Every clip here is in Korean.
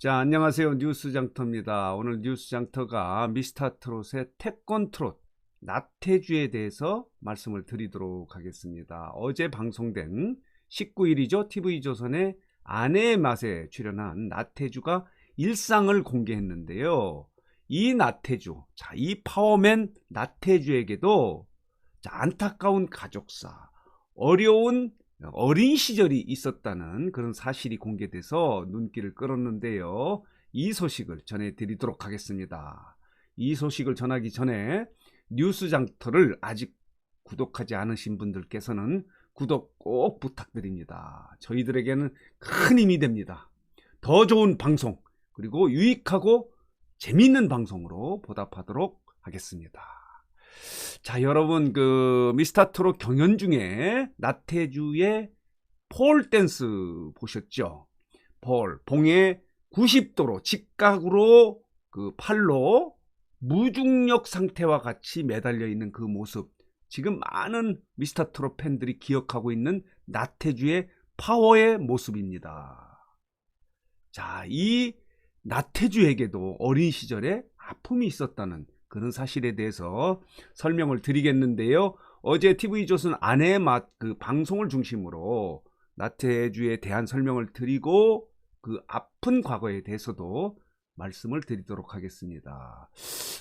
자, 안녕하세요. 뉴스 장터입니다. 오늘 뉴스 장터가 미스터 트롯의 태권 트롯 나태주에 대해서 말씀을 드리도록 하겠습니다. 어제 방송된 19일이죠. TV조선의 아내의 맛에 출연한 나태주가 일상을 공개했는데요. 이 나태주, 자, 이 파워맨 나태주에게도 자, 안타까운 가족사, 어려운 어린 시절이 있었다는 그런 사실이 공개돼서 눈길을 끌었는데요. 이 소식을 전해드리도록 하겠습니다. 이 소식을 전하기 전에 뉴스 장터를 아직 구독하지 않으신 분들께서는 구독 꼭 부탁드립니다. 저희들에게는 큰 힘이 됩니다. 더 좋은 방송, 그리고 유익하고 재미있는 방송으로 보답하도록 하겠습니다. 자, 여러분, 그, 미스터 트롯 경연 중에 나태주의 폴 댄스 보셨죠? 폴, 봉에 90도로 직각으로 그 팔로 무중력 상태와 같이 매달려 있는 그 모습. 지금 많은 미스터 트롯 팬들이 기억하고 있는 나태주의 파워의 모습입니다. 자, 이 나태주에게도 어린 시절에 아픔이 있었다는 그런 사실에 대해서 설명을 드리겠는데요. 어제 TV조선 아내의 맛그 방송을 중심으로 나태주에 대한 설명을 드리고 그 아픈 과거에 대해서도 말씀을 드리도록 하겠습니다.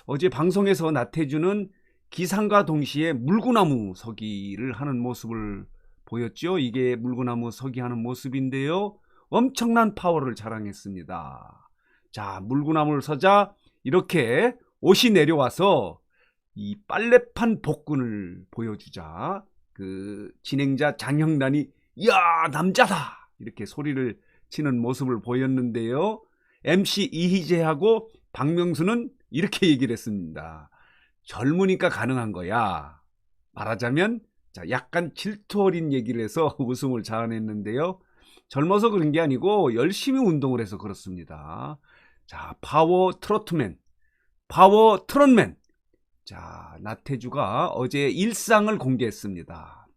어제 방송에서 나태주는 기상과 동시에 물구나무 서기를 하는 모습을 보였죠. 이게 물구나무 서기 하는 모습인데요. 엄청난 파워를 자랑했습니다. 자, 물구나무를 서자 이렇게 옷이 내려와서 이 빨래판 복근을 보여주자 그 진행자 장형란이 야 남자다 이렇게 소리를 치는 모습을 보였는데요. MC 이희재하고 박명수는 이렇게 얘기를 했습니다. 젊으니까 가능한 거야. 말하자면 자 약간 질투 어린 얘기를 해서 웃음을 자아냈는데요. 젊어서 그런 게 아니고 열심히 운동을 해서 그렇습니다. 자 파워 트로트맨 파워 트롯맨. 자, 나태주가 어제 일상을 공개했습니다.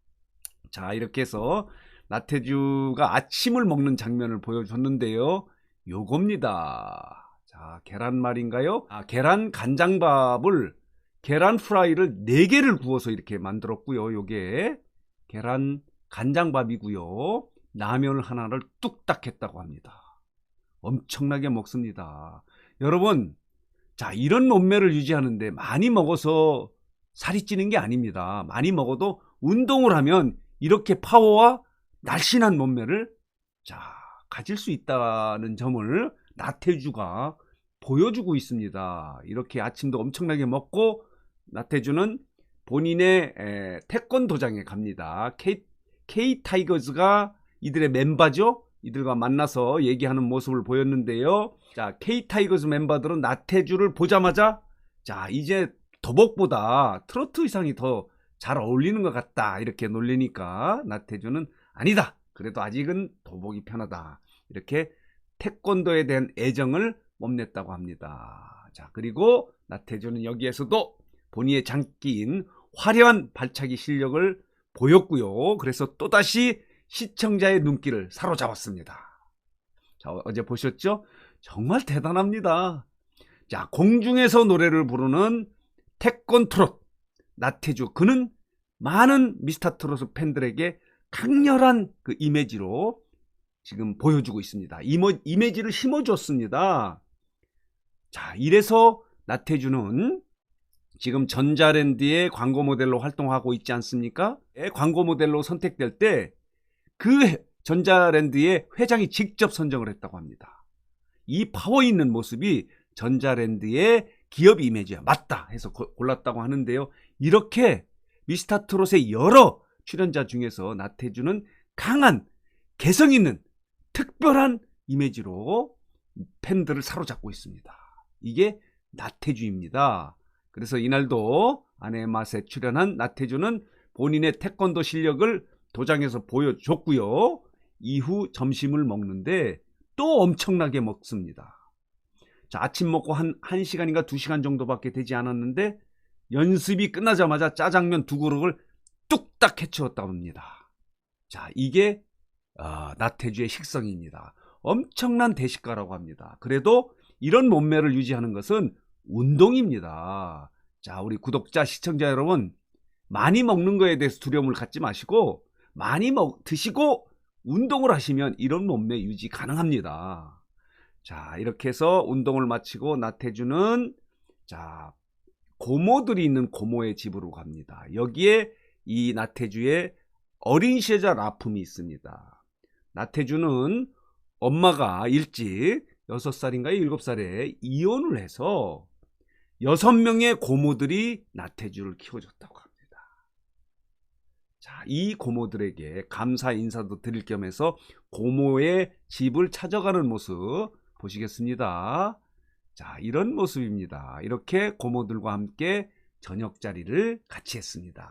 자, 이렇게 해서 나태주가 아침을 먹는 장면을 보여줬는데요. 요겁니다. 자, 계란말인가요? 아, 계란 간장밥을 계란 프라이를 4개를 구워서 이렇게 만들었고요. 요게 계란 간장밥이고요. 라면을 하나를 뚝딱 했다고 합니다. 엄청나게 먹습니다. 여러분, 자, 이런 몸매를 유지하는데 많이 먹어서 살이 찌는 게 아닙니다. 많이 먹어도 운동을 하면 이렇게 파워와 날씬한 몸매를 자, 가질 수 있다는 점을 나태주가 보여주고 있습니다. 이렇게 아침도 엄청나게 먹고 나태주는 본인의 에, 태권도장에 갑니다. K, K 타이거즈가 이들의 멤버죠. 이들과 만나서 얘기하는 모습을 보였는데요. 자, K 타이거즈 멤버들은 나태주를 보자마자 자, 이제 도복보다 트로트 의상이 더 잘 어울리는 것 같다. 이렇게 놀리니까 나태주는 아니다. 그래도 아직은 도복이 편하다. 이렇게 태권도에 대한 애정을 뽐냈다고 합니다. 자, 그리고 나태주는 여기에서도 본인의 장기인 화려한 발차기 실력을 보였고요. 그래서 또다시 시청자의 눈길을 사로잡았습니다. 자, 어제 보셨죠? 정말 대단합니다. 자, 공중에서 노래를 부르는 태권 트롯 나태주 그는 많은 미스터 트롯 팬들에게 강렬한 그 이미지로 지금 보여주고 있습니다. 이모, 이미지를 심어줬습니다. 자, 이래서 나태주는 지금 전자랜드의 광고 모델로 활동하고 있지 않습니까? 광고 모델로 선택될 때 그 전자랜드의 회장이 직접 선정을 했다고 합니다. 이 파워 있는 모습이 전자랜드의 기업 이미지야. 맞다 해서 골랐다고 하는데요. 이렇게 미스터 트롯의 여러 출연자 중에서 나태주는 강한 개성 있는 특별한 이미지로 팬들을 사로잡고 있습니다. 이게 나태주입니다. 그래서 이날도 아내의 맛에 출연한 나태주는 본인의 태권도 실력을 도장에서 보여줬고요. 이후 점심을 먹는데 또 엄청나게 먹습니다. 자, 아침 먹고 한 1시간인가 2시간 정도밖에 되지 않았는데 연습이 끝나자마자 짜장면 두 그릇을 뚝딱 해치웠다고 합니다. 자, 이게 어, 나태주의 식성입니다. 엄청난 대식가라고 합니다. 그래도 이런 몸매를 유지하는 것은 운동입니다. 자, 우리 구독자, 시청자 여러분, 많이 먹는 거에 대해서 두려움을 갖지 마시고, 많이 먹, 드시고, 운동을 하시면 이런 몸매 유지 가능합니다. 자, 이렇게 해서 운동을 마치고 나태주는, 자, 고모들이 있는 고모의 집으로 갑니다. 여기에 이 나태주의 어린 시절 아픔이 있습니다. 나태주는 엄마가 일찍 6살인가 7살에 이혼을 해서 6명의 고모들이 나태주를 키워줬다고. 자, 이 고모들에게 감사 인사도 드릴 겸해서 고모의 집을 찾아가는 모습 보시겠습니다. 자, 이런 모습입니다. 이렇게 고모들과 함께 저녁 자리를 같이 했습니다.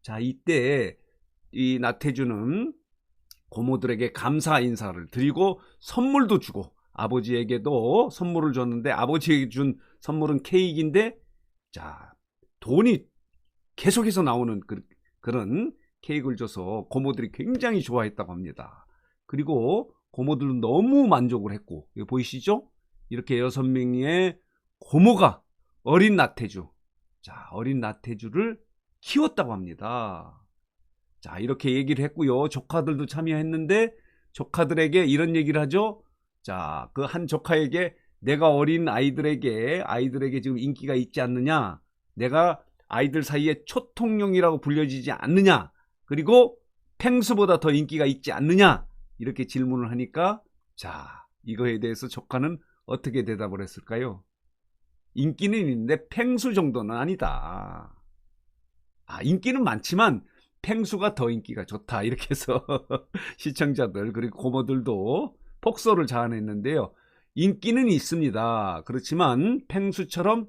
자, 이때 이 나태주는 고모들에게 감사 인사를 드리고 선물도 주고 아버지에게도 선물을 줬는데 아버지에게 준 선물은 케이크인데 자, 돈이 계속해서 나오는 그, 그런 케이크를 줘서 고모들이 굉장히 좋아했다고 합니다. 그리고 고모들은 너무 만족을 했고, 보이시죠? 이렇게 여섯 명의 고모가 어린 나태주, 자, 어린 나태주를 키웠다고 합니다. 자, 이렇게 얘기를 했고요. 조카들도 참여했는데, 조카들에게 이런 얘기를 하죠. 자, 그 한 조카에게 내가 어린 아이들에게, 아이들에게 지금 인기가 있지 않느냐? 내가 아이들 사이에 초통령이라고 불려지지 않느냐? 그리고 펭수보다 더 인기가 있지 않느냐? 이렇게 질문을 하니까, 자, 이거에 대해서 조카는 어떻게 대답을 했을까요? 인기는 있는데 펭수 정도는 아니다. 아, 인기는 많지만 펭수가 더 인기가 좋다. 이렇게 해서 시청자들 그리고 고모들도 폭소를 자아냈는데요. 인기는 있습니다. 그렇지만 펭수처럼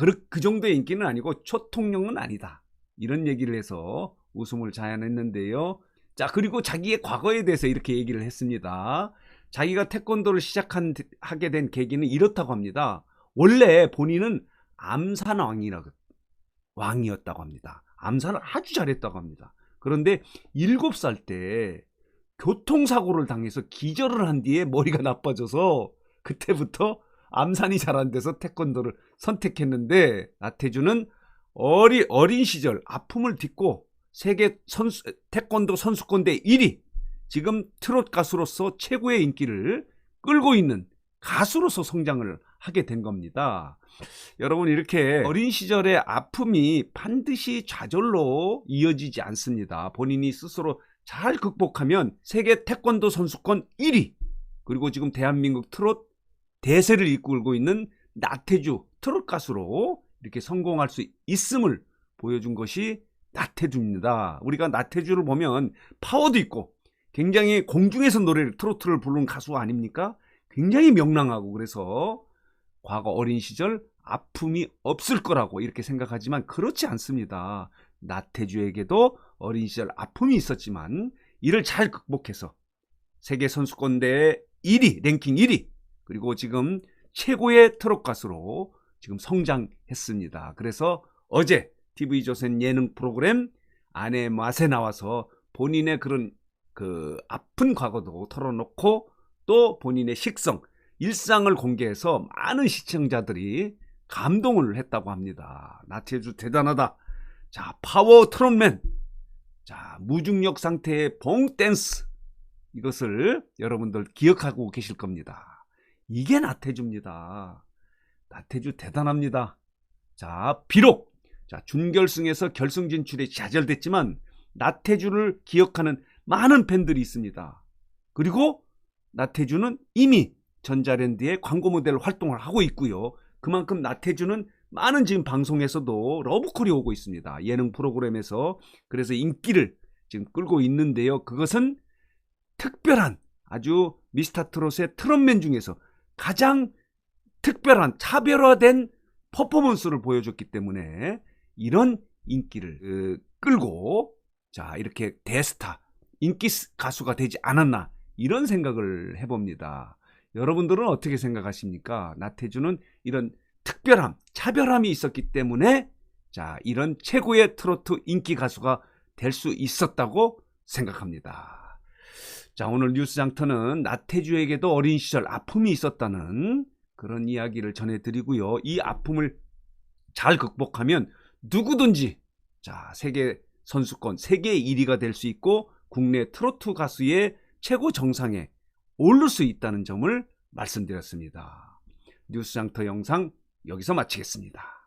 그, 그 정도의 인기는 아니고 초통령은 아니다. 이런 얘기를 해서 웃음을 자아냈는데요. 자, 그리고 자기의 과거에 대해서 이렇게 얘기를 했습니다. 자기가 태권도를 시작한 하게 된 계기는 이렇다고 합니다. 원래 본인은 암산 왕이라고 왕이었다고 합니다. 암산을 아주 잘했다고 합니다. 그런데 7살 때 교통사고를 당해서 기절을 한 뒤에 머리가 나빠져서 그때부터 암산이 잘안 돼서 태권도를 선택했는데 나태주는 어리, 어린 시절 아픔을 딛고 세계 선수, 태권도 선수권대 1위 지금 트롯 가수로서 최고의 인기를 끌고 있는 가수로서 성장을 하게 된 겁니다. 여러분 이렇게 어린 시절의 아픔이 반드시 좌절로 이어지지 않습니다. 본인이 스스로 잘 극복하면 세계 태권도 선수권 1위 그리고 지금 대한민국 트롯 대세를 이끌고 있는 나태주 트롯 가수로 이렇게 성공할 수 있음을 보여준 것이 나태주입니다. 우리가 나태주를 보면 파워도 있고 굉장히 공중에서 노래를 트로트를 부르는 가수 아닙니까? 굉장히 명랑하고 그래서 과거 어린 시절 아픔이 없을 거라고 이렇게 생각하지만 그렇지 않습니다. 나태주에게도 어린 시절 아픔이 있었지만 이를 잘 극복해서 세계 선수권대회 1위, 랭킹 1위, 그리고 지금 최고의 트롯 가수로 지금 성장했습니다. 그래서 어제 TV조선 예능 프로그램 아내 맛에 나와서 본인의 그런 그 아픈 과거도 털어놓고 또 본인의 식성, 일상을 공개해서 많은 시청자들이 감동을 했다고 합니다. 나태주 대단하다. 자, 파워 트롯맨. 자, 무중력 상태의 봉 댄스. 이것을 여러분들 기억하고 계실 겁니다. 이게 나태주입니다. 나태주 대단합니다. 자, 비록 자, 준결승에서 결승 진출이 좌절됐지만 나태주를 기억하는 많은 팬들이 있습니다. 그리고 나태주는 이미 전자랜드의 광고 모델 활동을 하고 있고요. 그만큼 나태주는 많은 지금 방송에서도 러브콜이 오고 있습니다. 예능 프로그램에서. 그래서 인기를 지금 끌고 있는데요. 그것은 특별한 아주 미스터 트롯의 트롯맨 중에서 가장 특별한 차별화된 퍼포먼스를 보여줬기 때문에 이런 인기를 끌고 자 이렇게 대스타 인기 가수가 되지 않았나 이런 생각을 해봅니다. 여러분들은 어떻게 생각하십니까? 나태주는 이런 특별함, 차별함이 있었기 때문에 자, 이런 최고의 트로트 인기 가수가 될 수 있었다고 생각합니다. 자, 오늘 뉴스 장터는 나태주에게도 어린 시절 아픔이 있었다는 그런 이야기를 전해드리고요. 이 아픔을 잘 극복하면 누구든지 자, 세계 선수권, 세계 1위가 될 수 있고 국내 트로트 가수의 최고 정상에 오를 수 있다는 점을 말씀드렸습니다. 뉴스 장터 영상 여기서 마치겠습니다.